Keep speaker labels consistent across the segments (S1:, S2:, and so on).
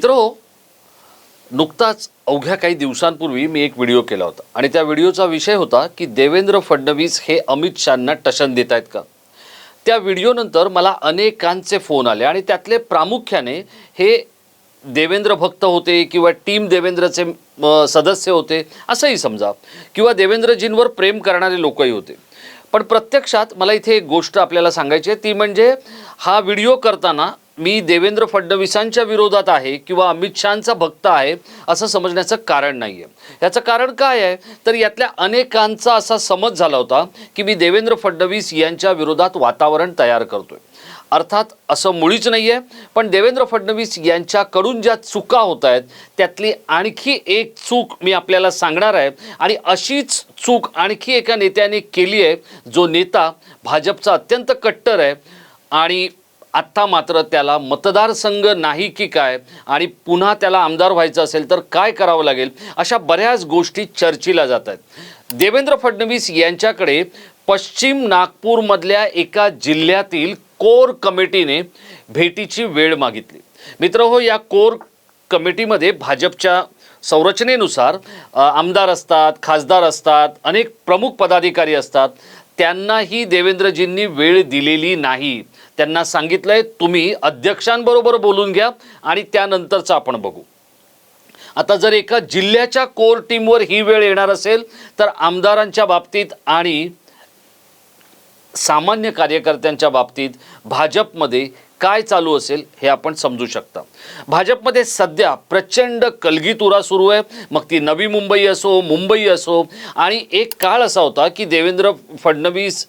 S1: मित्र हो, नुकताच अवघ्या काही दिवसांपूर्वी मी एक व्हिडिओ केला होता. आणि त्या व्हिडिओचा विषय होता की देवेंद्र फडणवीस हे अमित शहांना टशन देत आहेत का? त्या व्हिडिओनंतर मला अनेकांचे फोन आले आणि त्यातले प्रामुख्याने हे देवेंद्र भक्त होते किंवा टीम देवेंद्रचे सदस्य होते असंही समजा. किंवा देवेंद्रजींवर प्रेम करणारे लोकही होते. पण प्रत्यक्षात मला इथे एक गोष्ट आपल्याला सांगायची आहे. ती म्हणजे हा व्हिडिओ करताना मी देवेंद्र फडणवीसांच्या विरोधात आहे किंवा अमित शहांचा भक्त आहे असं समजण्याचं कारण नाही आहे याचं कारण काय आहे? तर यातल्या अनेकांचा असा समज झाला होता की मी देवेंद्र फडणवीस यांच्या विरोधात वातावरण तयार करतोय. अर्थात असं मुळीच नाही आहे पण देवेंद्र फडणवीस यांच्याकडून ज्या चुका होत आहेत त्यातली आणखी एक चूक मी आपल्याला सांगणार आहे आणि अशीच चूक आणखी एका नेत्याने केली आहे जो नेता भाजपचा अत्यंत कट्टर आहे आणि आत्ता मात्र त्याला मतदारसंघ नाही की काय? आणि पुन्हा त्याला आमदार व्हायचं असेल तर काय करावं लागेल? अशा बऱ्याच गोष्टी चर्चेला जात आहेत. देवेंद्र फडणवीस यांच्याकडे पश्चिम नागपूरमधल्या एका जिल्ह्यातील कोर कमिटीने भेटीची वेळ मागितली. मित्र हो या कोर कमिटीमध्ये भाजपच्या संरचनेनुसार आमदार असतात खासदार असतात अनेक प्रमुख पदाधिकारी असतात. त्यांनाही देवेंद्रजींनी वेळ दिलेली नाही. त्यांना सांगितलंय तुम्ही अध्यक्षांबरोबर बोलून घ्या आणि त्यानंतरचं आपण बघू. आता जर एका जिल्ह्याच्या कोर टीमवर ही वेळ येणार असेल तर आमदारांच्या बाबतीत आणि सामान्य कार्यकर्त्यांच्या बाबतीत भाजपमध्ये काय चालू असेल हे आपण समजू शकता. भाजपमध्ये सध्या प्रचंड कलगीतुरा सुरू आहे. मग ती नवी मुंबई असो मुंबई असो आणि एक काळ असा होता की देवेंद्र फडणवीस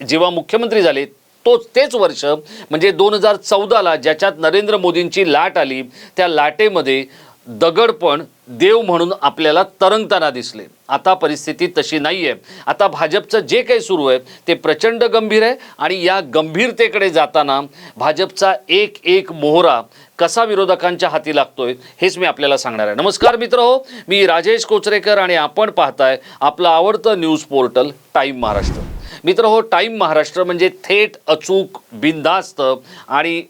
S1: जेव्हा मुख्यमंत्री झाले तोच तेच वर्ष म्हणजे दोन हजार चौदाला ज्याच्यात नरेंद्र मोदींची लाट आली त्या लाटेमध्ये दगडपण देव म्हणून आपल्याला तरंगताना दिसले. आता परिस्थिती तशी नाही आहे आता भाजपचं जे काही सुरू आहे ते प्रचंड गंभीर आहे आणि या गंभीरतेकडे जाताना भाजपचा एक एक मोहरा कसा विरोधकांच्या हाती लागतोय हेच मी आपल्याला सांगणार आहे. नमस्कार मित्र हो मी राजेश कोचरेकर आणि आपण पाहताय आपलं आवडतं न्यूज पोर्टल टाईम महाराष्ट्र. मित्र हो टाईम महाराष्ट्र म्हणजे थेट अचूक बिनधास्त आणि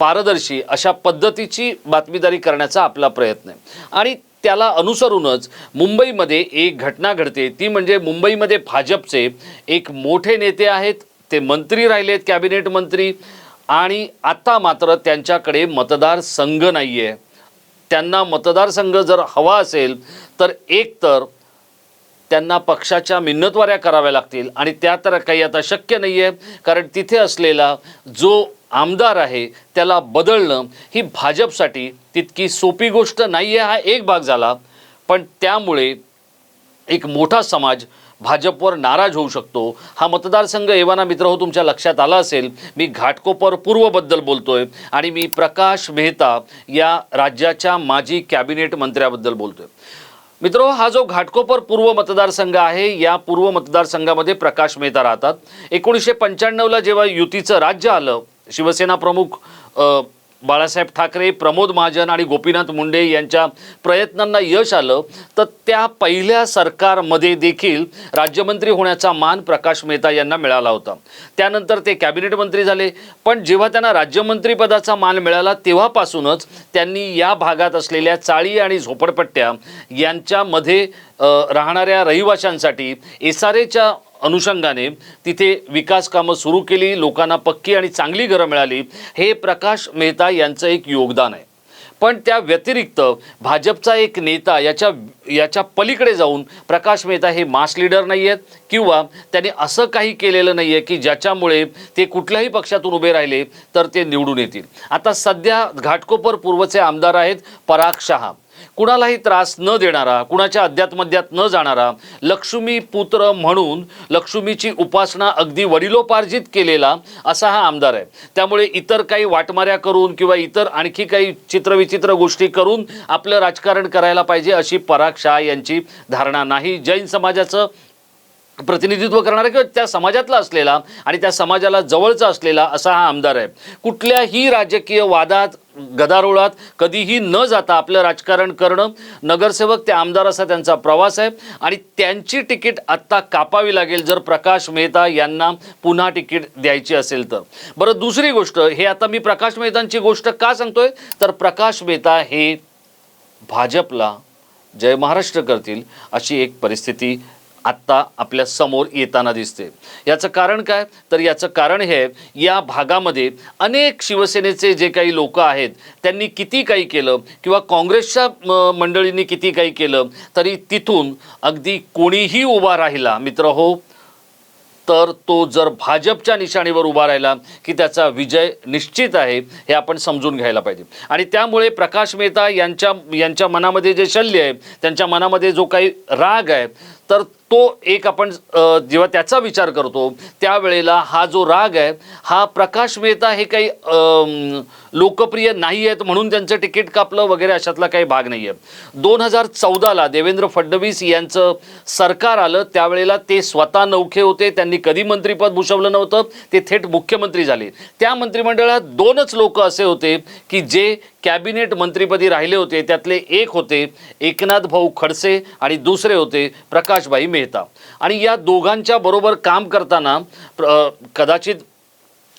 S1: पारदर्शी अशा पद्धतीची बातमीदारी करण्याचा आपला प्रयत्न आहे. आणि त्याला अनुसरूनच मुंबईमध्ये एक घटना घडते. ती म्हणजे मुंबईमध्ये भाजपचे एक मोठे नेते आहेत. ते मंत्री राहिलेत कॅबिनेट मंत्री. आणि आता मात्र त्यांच्याकडे मतदारसंघ नाही आहे त्यांना मतदारसंघ जर हवा असेल तर एक तर त्यांना पक्षाच्या मिन्नतवाऱ्या कराव्या लागतील. आणि त्या तर काही आता शक्य नाही आहे कारण तिथे असलेला जो आमदार आहे त्याला बदलणं ही भाजपसाठी तितकी सोपी गोष्ट नाही आहे हा एक भाग झाला. पण त्यामुळे एक मोठा समाज भाजपवर नाराज होऊ शकतो. हा मतदारसंघ एवाना मित्र हो तुमच्या लक्षात आला असेल. मी घाटकोपर पूर्वबद्दल बोलतोय आणि मी प्रकाश मेहता या राज्याच्या माजी कॅबिनेट मंत्र्याबद्दल बोलतोय. मित्रो हा जो घाटकोपर पूर्व मतदारसंघ आहे या पूर्व मतदारसंघामध्ये प्रकाश मेहता राहतात. एकोणीसशे पंच्याण्णवला जेव्हा युतीचं राज्य आलं शिवसेना प्रमुख बाळासाहेब ठाकरे प्रमोद महाजन आणि गोपीनाथ मुंडे यांच्या प्रयत्नांना यश आलं तर त्या पहिल्या सरकारमध्ये देखील राज्यमंत्री होण्याचा मान प्रकाश मेहता यांना मिळाला होता. त्यानंतर ते कॅबिनेट मंत्री झाले. पण जेव्हा त्यांना राज्यमंत्रीपदाचा मान मिळाला तेव्हापासूनच त्यांनी या भागात असलेल्या चाळी आणि झोपडपट्ट्या यांच्यामध्ये राहणाऱ्या रहिवाशांसाठी एस आर एच्या अनुषंगाने तिथे विकास कामं सुरू केली लोकांना पक्की आणि चांगली घरं मिळाली. हे प्रकाश मेहता यांचं एक योगदान आहे. पण त्या व्यतिरिक्त भाजपचा एक नेता याच्या याच्या पलीकडे जाऊन प्रकाश मेहता हे मास लीडर नाही आहेत किंवा त्यांनी असं काही केलेलं नाही आहे की ज्याच्यामुळे ते कुठल्याही पक्षातून उभे राहिले तर ते निवडून येतील. आता सध्या घाटकोपर पूर्वचे आमदार आहेत पराग शहा. कुणालाही त्रास न देणारा कुणाच्या अध्यात्मध्यात न जाणारा लक्ष्मी पुत्र म्हणून लक्ष्मीची उपासना अगदी वडिलोपार्जित केलेला असा हा आमदार आहे. त्यामुळे इतर काही वाटमाऱ्या करून किंवा इतर आणखी काही चित्रविचित्र गोष्टी करून आपलं राजकारण करायला पाहिजे अशी पराग शहा यांची धारणा नाही. जैन समाजाचं प्रतिनिधित्व करणारा किंवा त्या समाजातला असलेला आणि त्या समाजाला जवळचा असलेला असा हा आमदार आहे. कुठल्याही राजकीय वादात गदारोळात कधीही न जाता आपलं राजकारण करणं नगरसेवक ते आमदार असा त्यांचा प्रवास आहे. आणि त्यांची तिकीट आत्ता कापावी लागेल जर प्रकाश मेहता यांना पुन्हा तिकीट द्यायची असेल तर. बरं दुसरी गोष्ट हे आता मी प्रकाश मेहतांची गोष्ट का सांगतोय? तर प्रकाश मेहता हे भाजपला जय महाराष्ट्र करतील अशी एक परिस्थिती आत्ता आपल्यासमोर येताना दिसते. याचं कारण काय? तर याचं कारण हे या भागामध्ये अनेक शिवसेनेचे जे काही लोक आहेत त्यांनी किती काही केलं किंवा काँग्रेसच्या मंडळींनी किती काही केलं तरी तिथून अगदी कोणीही उभा राहिला मित्र हो तर तो जर भाजपच्या निशाणीवर उभा राहिला की त्याचा विजय निश्चित आहे हे आपण समजून घ्यायला पाहिजे. आणि त्यामुळे प्रकाश मेहता यांच्या यांच्या मनामध्ये जे शल्य आहे त्यांच्या मनामध्ये जो काही राग आहे तर तो एक आपण जेव्हा त्याचा विचार करतो त्यावेळेला हा जो राग आहे हा प्रकाश मेहता हे काही लोकप्रिय नाही आहेत म्हणून त्यांचं तिकीट कापलं वगैरे अशातला काही भाग नाही आहे दोन हजार चौदाला देवेंद्र फडणवीस यांचं सरकार आलं त्यावेळेला ते स्वतः नौखे होते त्यांनी कधी मंत्रीपद भूषवलं नव्हतं ते थेट मुख्यमंत्री झाले. त्या मंत्रिमंडळात दोनच लोक असे होते की जे कॅबिनेट मंत्रीपदी राहिले होते त्यातले एक होते एकनाथ भाऊ खडसे आणि दुसरे होते प्रकाशबाई मेहता. आणि या दोघांच्या बरोबर काम करताना प्र- कदाचित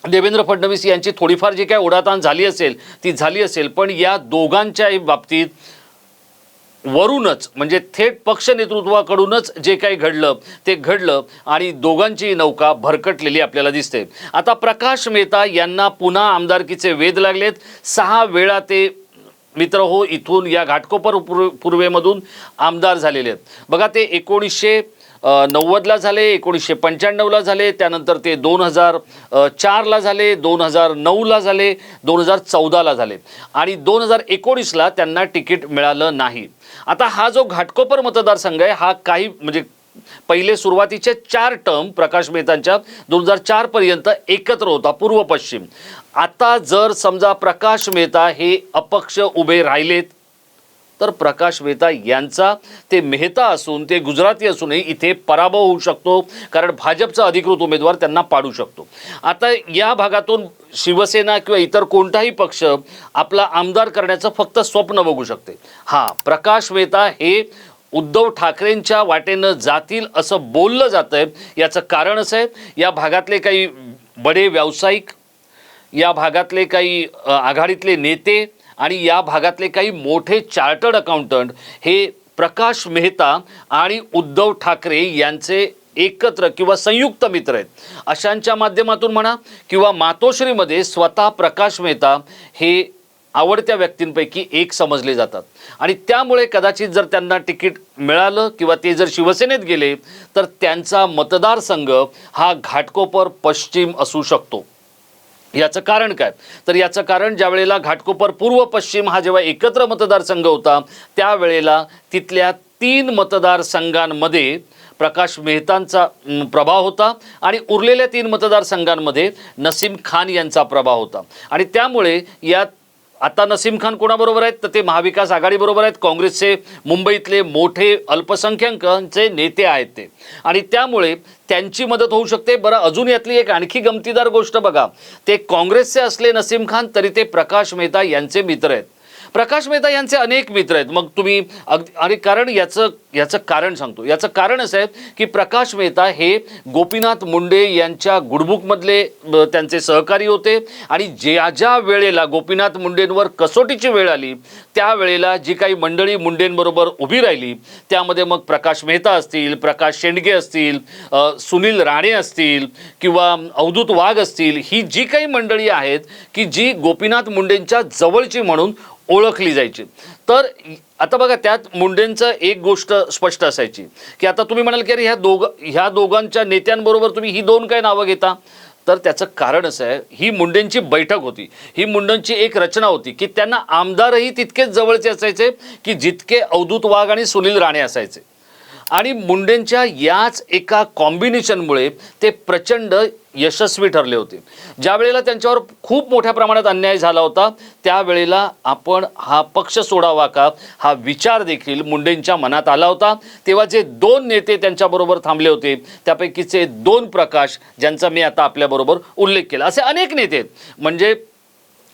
S1: देवेंद्र फडणवीस यांची थोडीफार जी काय ओढाताण झाली असेल ती झाली असेल पण या दोघांच्याही बाबतीत वरूनच म्हणजे थेट पक्ष नेतृत्वाकडूनच जे काही घडलं ते घडलं आणि दोघांची नौका भरकटलेली आपल्याला दिसते. आता प्रकाश मेहता यांना पुन्हा आमदारकीचे वेध लागलेत. सहा वेळा ते मित्र हो इथून या घाटकोपर पूर्वेमधून आमदार झालेले आहेत. बघा ते एकोणीसशे नव्वदला झाले एकोणीसशे पंच्याण्णवला झाले त्यानंतर ते दोन हजार चारला झाले दोन हजार नऊला झाले दोन हजार चौदाला झाले. आणि दोन हजार एकोणीसला त्यांना तिकीट मिळालं नाही. आता हा जो घाटकोपर मतदारसंघ आहे हा काही म्हणजे पहिले सुरुवातीचे चार टर्म प्रकाश मेहतांच्या दोन हजार चारपर्यंत एकत्र होता पूर्व पश्चिम. आता जर समजा प्रकाश मेहता हे अपक्ष उभे राहिलेत तर प्रकाश मेहता यांचा ते मेहता असून ते गुजराती असूनही इथे पराभव होऊ शकतो. कारण भाजपचा अधिकृत उमेदवार त्यांना पाडू शकतो. आता या भागातून शिवसेना किंवा इतर कोणताही पक्ष आपला आमदार करण्याचं फक्त स्वप्न बघू शकते. हां प्रकाश मेहता हे उद्धव ठाकरेंच्या वाटेनं जातील असं बोललं जातं आहे याचं कारण असं आहे या भागातले काही बडे व्यावसायिक या भागातले काही आघाडीतले नेते आणि या भागातले काही मोठे चार्टर्ड अकाउंटंट हे प्रकाश मेहता आणि उद्धव ठाकरे यांचे एकत्र किंवा संयुक्त मित्र आहेत. अशांच्या माध्यमातून म्हणा किंवा मातोश्रीमध्ये स्वतः प्रकाश मेहता हे आवडत्या व्यक्तींपैकी एक समजले जातात. आणि त्यामुळे कदाचित जर त्यांना तिकीट मिळालं किंवा ते जर शिवसेनेत गेले तर त्यांचा मतदारसंघ हा घाटकोपर पश्चिम असू शकतो. याचं कारण काय? तर याचं कारण ज्या वेळेला घाटकोपर पूर्व पश्चिम हा जेव्हा एकत्र मतदारसंघ होता त्यावेळेला तिथल्या तीन मतदारसंघांमध्ये प्रकाश मेहतांचा प्रभाव होता आणि उरलेल्या तीन मतदारसंघांमध्ये नसीम खान यांचा प्रभाव होता. आणि त्यामुळे या आता नसीम खान कोणाबरोबर आहेत? तर ते महाविकास आघाडीबरोबर आहेत. काँग्रेसचे मुंबईतले मोठे अल्पसंख्याकांचे नेते आहेत ते. आणि त्यामुळे त्यांची मदत होऊ शकते. बरं अजून यातली एक आणखी गमतीदार गोष्ट बघा. ते काँग्रेसचे असले नसीम खान तरी ते प्रकाश मेहता यांचे मित्र आहेत. प्रकाश मेहता यांचे अनेक मित्र आहेत. मग तुम्ही अगदी आणि कारण याचं याचं कारण सांगतो. याचं कारण असं आहे की प्रकाश मेहता हे गोपीनाथ मुंडे यांच्या गुडबुकमधले त्यांचे सहकारी होते. आणि ज्या ज्या वेळेला गोपीनाथ मुंडेंवर कसोटीची वेळ आली त्यावेळेला जी काही मंडळी मुंडेंबरोबर उभी राहिली त्यामध्ये मग प्रकाश मेहता असतील प्रकाश शेंडगे असतील सुनील राणे असतील किंवा अवधूत वाघ असतील ही जी काही मंडळी आहेत की जी गोपीनाथ मुंडेंच्या जवळची म्हणून ओळखली जायची. तर आता बघा त्यात मुंडेंचं एक गोष्ट स्पष्ट असायची की आता तुम्ही म्हणाल की अरे ह्या दोघ ह्या दोघांच्या नेत्यांबरोबर तुम्ही ही दोन काय नावं घेता? तर त्याचं कारण असं आहे ही मुंडेंची बैठक होती. ही मुंडेंची एक रचना होती की त्यांना आमदारही तितकेच जवळचे असायचे की जितके अवधूत वाघ आणि सुनील राणे असायचे. आणि मुंडेंच्या याच एका कॉम्बिनेशनमुळे ते प्रचंड यशस्वी ठरले होते. ज्या वेळेला त्यांच्यावर खूप मोठ्या प्रमाणात अन्याय झाला होता त्यावेळेला आपण हा पक्ष सोडावा का हा विचार देखील मुंडेंच्या मनात आला होता. तेव्हा जे दोन नेते त्यांच्याबरोबर थांबले होते त्यापैकीचे दोन प्रकाश ज्यांचा मी आता आपल्याबरोबर उल्लेख केला. असे अनेक नेते म्हणजे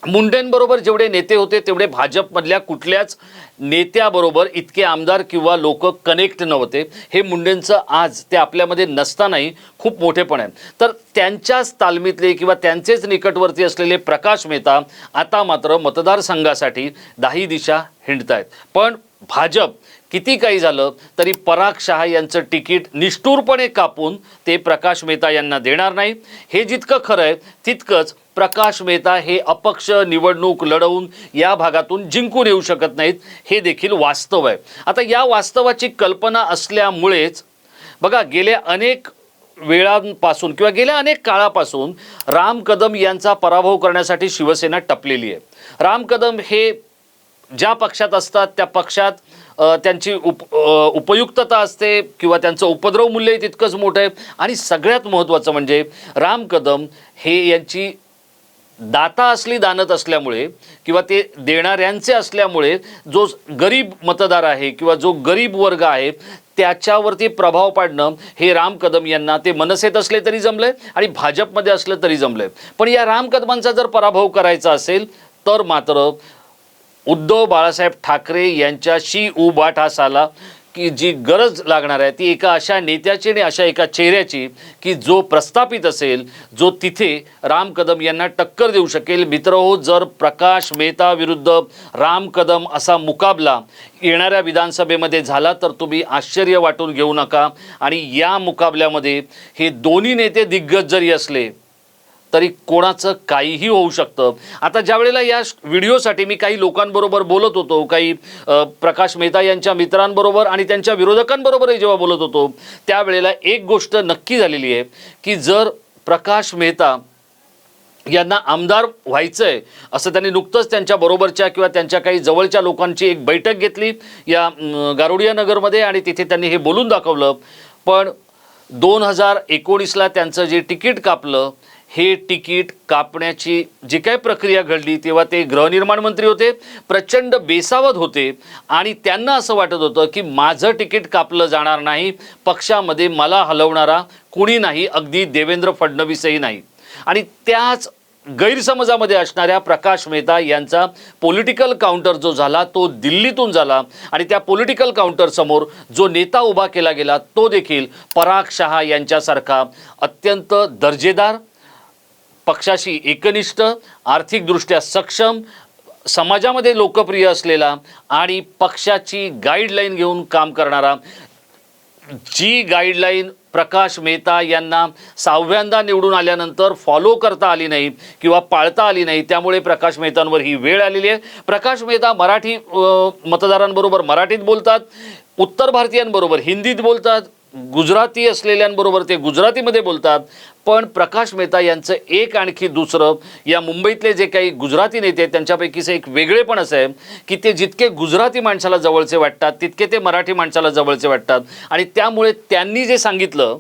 S1: मुंडेंबरोबर जेवढे नेते होते तेवढे भाजपमधल्या कुठल्याच नेत्याबरोबर इतके आमदार किंवा लोक कनेक्ट नव्हते. हे मुंडेंचं आज ते आपल्यामध्ये नसतानाही खूप मोठेपण आहे. तर त्यांच्याच तालमीतले किंवा त्यांचेच निकटवर्ती असलेले प्रकाश मेहता आता मात्र मतदारसंघासाठी दाही दिशा हिंडत आहेत पण भाजप किती काही झालं तरी पराग शहा यांचं तिकीट निष्ठूरपणे कापून ते प्रकाश मेहता यांना देणार नाही. हे जितकं खरं आहे तितकंच प्रकाश मेहता हे अपक्ष निवडणूक लढवून या भागातून जिंकून येऊ शकत नाहीत हे देखील वास्तव आहे. आता या वास्तवाची कल्पना असल्यामुळेच बघा गेल्या अनेक वेळांपासून किंवा गेल्या अनेक काळापासून राम कदम यांचा पराभव करण्यासाठी शिवसेना टपलेली आहे. राम कदम हे ज्या पक्षात असतात त्या पक्षात त्यांची उप उपयुक्तता असते किंवा त्यांचं उपद्रव मूल्य तितकंच मोठं आहे. आणि सगळ्यात महत्त्वाचं म्हणजे राम कदम हे यांची दाता असली दानत असल्यामुळे किंवा ते देणाऱ्यांचे असल्यामुळे जो गरीब मतदार आहे किंवा जो गरीब वर्ग आहे त्याच्यावरती प्रभाव पाडणं हे राम कदम यांना ते मनसेत असले तरी जमलंय आणि भाजपमध्ये असलं तरी जमलंय. पण या राम कदमांचा जर पराभव करायचा असेल तर मात्र उद्धव बाळासाहेब ठाकरे यांच्याशी उभाठासाला की जी गरज लागणार आहे ती एका अशा नेत्याची आणि अशा एका चेहऱ्याची की जो प्रस्थापित असेल जो तिथे राम कदम यांना टक्कर देऊ शकेल. मित्रहो जर प्रकाश मेहता विरुद्ध राम कदम असा मुकाबला येणाऱ्या विधानसभेमध्ये झाला तर तुम्ही आश्चर्य वाटून घेऊ नका. आणि या मुकाबल्यामध्ये हे दोन्ही नेते दिग्गज जरी असले तरी कोणाचं काहीही होऊ शकतं. आता ज्या वेळेला या व्हिडिओसाठी मी काही लोकांबरोबर बोलत होतो काही प्रकाश मेहता यांच्या मित्रांबरोबर आणि त्यांच्या विरोधकांबरोबरही जेव्हा बोलत होतो त्यावेळेला एक गोष्ट नक्की झालेली आहे की जर प्रकाश मेहता यांना आमदार व्हायचं आहे असं त्यांनी नुकतंच त्यांच्या बरोबरच्या किंवा त्यांच्या काही जवळच्या लोकांची एक बैठक घेतली या गारुडिया नगरमध्ये आणि तिथे त्यांनी हे बोलून दाखवलं. पण दोन हजार एकोणीसला त्यांचं जे तिकीट कापलं हे तिकीट कापण्याची जी काय प्रक्रिया घडली तेव्हा ते गृहनिर्माण मंत्री होते प्रचंड बेसावध होते आणि त्यांना असं वाटत होतं की माझं तिकीट कापलं जाणार नाही पक्षामध्ये मला हलवणारा कुणी नाही अगदी देवेंद्र फडणवीसही नाही. आणि त्याच गैरसमजामध्ये असणाऱ्या प्रकाश मेहता यांचा पॉलिटिकल काउंटर जो झाला तो दिल्लीतून झाला आणि त्या पॉलिटिकल काउंटरसमोर जो नेता उभा केला गेला तो देखील पराग शहा यांच्यासारखा अत्यंत दर्जेदार पक्षाशी एकनिष्ठ आर्थिकदृष्ट्या सक्षम समाजामध्ये लोकप्रिय असलेला आणि पक्षाची गाईडलाईन घेऊन काम करणारा. जी गाईडलाईन प्रकाश मेहता यांना सहाव्यांदा निवडून आल्यानंतर फॉलो करता आली नाही किंवा पाळता आली नाही त्यामुळे प्रकाश मेहतांवर ही वेळ आलेली आहे. प्रकाश मेहता मराठी मतदारांबरोबर मराठीत बोलतात उत्तर भारतीयांबरोबर हिंदीत बोलतात गुजराती असलेल्यांबरोबर ते गुजरातीमध्ये बोलतात. पण प्रकाश मेहता यांचं एक आणखी दुसरं या मुंबईतले जे काही गुजराती नेते आहेत त्यांच्यापैकीचं एक वेगळेपण असं आहे की ते जितके गुजराती माणसाला जवळचे वाटतात तितके ते मराठी माणसाला जवळचे वाटतात. आणि त्यामुळे त्यांनी जे सांगितलं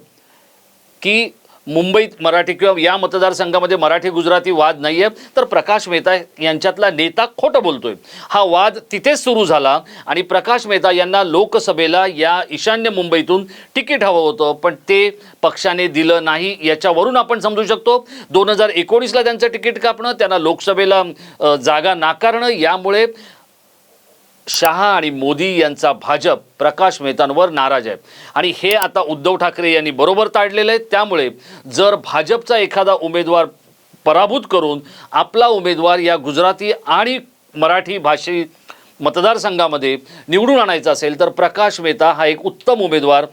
S1: की मुंबईत मराठी किंवा या मतदारसंघामध्ये मराठी गुजराती वाद नाही आहे तर प्रकाश मेहता यांच्यातला नेता खोटं बोलतोय. हा वाद तिथेच सुरू झाला आणि प्रकाश मेहता यांना लोकसभेला या ईशान्य मुंबईतून तिकीट हवं होतं पण ते पक्षाने दिलं नाही. याच्यावरून आपण समजू शकतो दोन हजार एकोणीसला त्यांचं तिकीट कापणं त्यांना लोकसभेला जागा नाकारणं यामुळे शहा आणि मोदी यांचा भाजप प्रकाश मेहतांवर नाराज आहे. आणि हे आता उद्धव ठाकरे यांनी बरोबर ताडलेलं आहे. त्यामुळे जर भाजपचा एखादा उमेदवार पराभूत करून आपला उमेदवार या गुजराती आणि मराठी भाषी मतदारसंघामध्ये निवडून आणायचा असेल तर प्रकाश मेहता हा एक उत्तम उमेदवार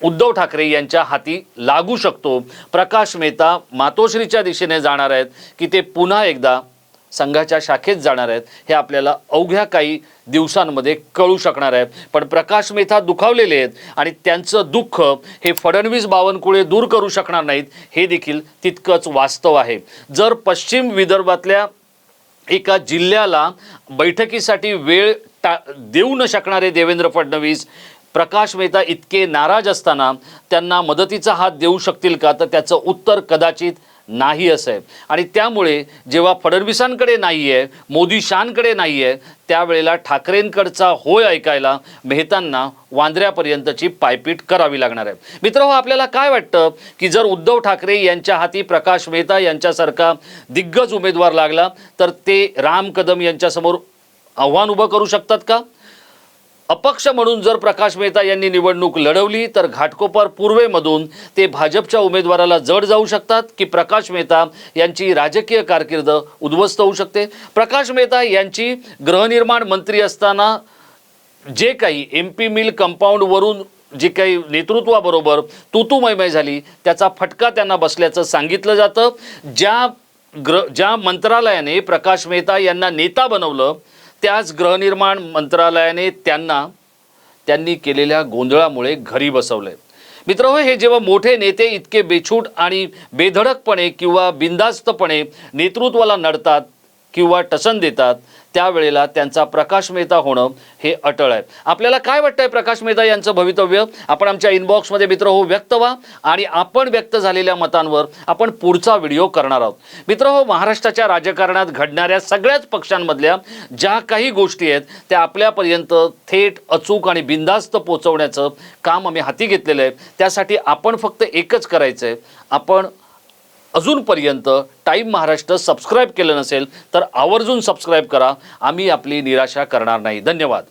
S1: उद्धव ठाकरे यांच्या हाती लागू शकतो. प्रकाश मेहता मातोश्रीच्या दिशेने जाणार आहेत की ते पुन्हा एकदा संघाच्या शाखेत जाणार आहेत. हे आपल्याला अवघ्या काही दिवसांमध्ये कळू शकणार आहे. पण प्रकाश मेहता दुखावलेले आहेत आणि त्यांचं दुःख हे फडणवीस बावनकुळे दूर करू शकणार नाहीत हे देखील तितकंच वास्तव आहे. जर पश्चिम विदर्भातल्या एका जिल्ह्याला बैठकीसाठी वेळ टा देऊ न शकणारे देवेंद्र फडणवीस प्रकाश मेहता इतके नाराज असताना त्यांना मदतीचा हात देऊ शकतील का? तर त्याचं उत्तर कदाचित नाही असं आहे आणि त्यामुळे जेव्हा फडणवीसांकडे नाही आहे मोदी शानकडे नाही आहे त्यावेळेला ठाकरेंकडचा होय ऐकायला मेहतांना वांद्र्यापर्यंतची पायपीट करावी लागणार आहे. मित्र आपल्याला काय वाटतं की जर उद्धव ठाकरे यांच्या हाती प्रकाश मेहता यांच्यासारखा दिग्गज उमेदवार लागला तर ते राम कदम यांच्यासमोर आव्हान उभं करू शकतात का? अपक्ष म्हणून जर प्रकाश मेहता यांनी निवडणूक लढवली तर घाटकोपर पूर्वेमधून ते भाजपच्या उमेदवाराला जड जाऊ शकतात की प्रकाश मेहता यांची राजकीय कारकीर्द उद्ध्वस्त होऊ शकते? प्रकाश मेहता यांची गृहनिर्माण मंत्री असताना जे काही एम पी मिल कंपाऊंडवरून जी काही नेतृत्वाबरोबर तुतुमयमय झाली त्याचा फटका त्यांना बसल्याचं सांगितलं जातं. ज्या ग्र ज्या मंत्रालयाने प्रकाश मेहता यांना नेता बनवलं त्याच गृहनिर्माण मंत्रालयाने त्यांना त्यांनी केलेल्या गोंधळामुळे घरी बसवलं. आहे मित्र हे जेव्हा मोठे नेते इतके बेछूट आणि बेधडकपणे किंवा बिंदास्तपणे नेतृत्वाला नडतात किंवा टसन देतात त्यावेळेला त्यांचा प्रकाश मेहता होणं हे अटळ आहे. आपल्याला काय वाटतंय प्रकाश मेहता यांचं भवितव्य? आपण आमच्या इनबॉक्समध्ये मित्र हो व्यक्त व्हा आणि आपण व्यक्त झालेल्या मतांवर आपण पुढचा व्हिडिओ करणार आहोत. मित्र हो महाराष्ट्राच्या राजकारणात घडणाऱ्या सगळ्याच पक्षांमधल्या ज्या काही गोष्टी आहेत त्या आपल्यापर्यंत थेट अचूक आणि बिंदास्त पोचवण्याचं काम आम्ही हाती घेतलेलं आहे. त्यासाठी आपण फक्त एकच करायचं आहे आपण अजूनपर्यंत टाईम महाराष्ट्र सबस्क्राईब केलं नसेल तर आवर्जून सबस्क्राईब करा. आम्ही आपली निराशा करणार नाही. धन्यवाद.